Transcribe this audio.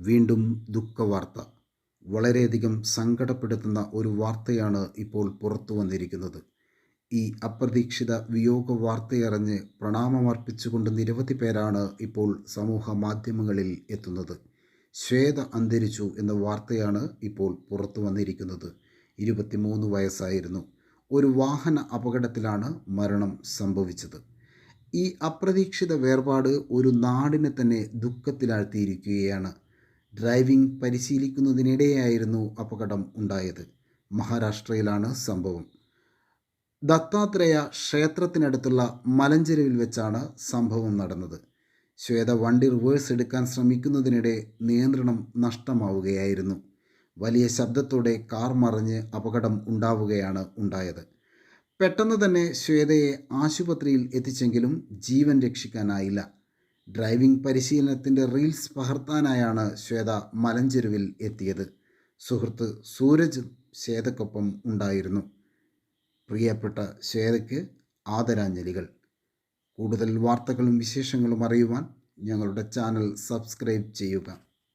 വീണ്ടും ദുഃഖവാർത്ത. വളരെയധികം സങ്കടപ്പെടുത്തുന്ന ഒരു വാർത്തയാണ് ഇപ്പോൾ പുറത്തു വന്നിരിക്കുന്നത്. ഈ അപ്രതീക്ഷിത വിയോഗ വാർത്തയറിഞ്ഞ് പ്രണാമമർപ്പിച്ചുകൊണ്ട് നിരവധി പേരാണ് ഇപ്പോൾ സമൂഹ മാധ്യമങ്ങളിൽ എത്തുന്നത്. ശ്വേത അന്തരിച്ചു എന്ന വാർത്തയാണ് ഇപ്പോൾ പുറത്തു വന്നിരിക്കുന്നത്. ഇരുപത്തിമൂന്ന് വയസ്സായിരുന്നു. ഒരു വാഹന അപകടത്തിലാണ് മരണം സംഭവിച്ചത്. ഈ അപ്രതീക്ഷിത വേർപാട് ഒരു നാടിനെ തന്നെ ദുഃഖത്തിലാഴ്ത്തിയിരിക്കുകയാണ്. ഡ്രൈവിംഗ് പരിശീലിക്കുന്നതിനിടെയായിരുന്നു അപകടം ഉണ്ടായത്. മഹാരാഷ്ട്രയിലാണ് സംഭവം. ദത്താത്രേയ ക്ഷേത്രത്തിനടുത്തുള്ള മലഞ്ചെരുവിൽ വെച്ചാണ് സംഭവം നടന്നത്. ശ്വേത വണ്ടി റിവേഴ്സ് എടുക്കാൻ ശ്രമിക്കുന്നതിനിടെ നിയന്ത്രണം നഷ്ടമാവുകയായിരുന്നു. വലിയ ശബ്ദത്തോടെ കാർ മറിഞ്ഞ് അപകടം ഉണ്ടാവുകയാണ് ഉണ്ടായത്. പെട്ടെന്ന് തന്നെ ശ്വേതയെ ആശുപത്രിയിൽ എത്തിച്ചെങ്കിലും ജീവൻ രക്ഷിക്കാനായില്ല. ഡ്രൈവിംഗ് പരിശീലനത്തിന്റെ റീൽസ് പകർത്താനായാണ് ശ്വേത മലഞ്ചെരുവിൽ എത്തിയത്. സുഹൃത്ത് സൂരജ് ശ്വേതക്കൊപ്പം ഉണ്ടായിരുന്നു. പ്രിയപ്പെട്ട ശ്വേതയ്ക്ക് ആദരാഞ്ജലികൾ. കൂടുതൽ വാർത്തകളും വിശേഷങ്ങളും അറിയുവാൻ ഞങ്ങളുടെ ചാനൽ സബ്സ്ക്രൈബ് ചെയ്യുക.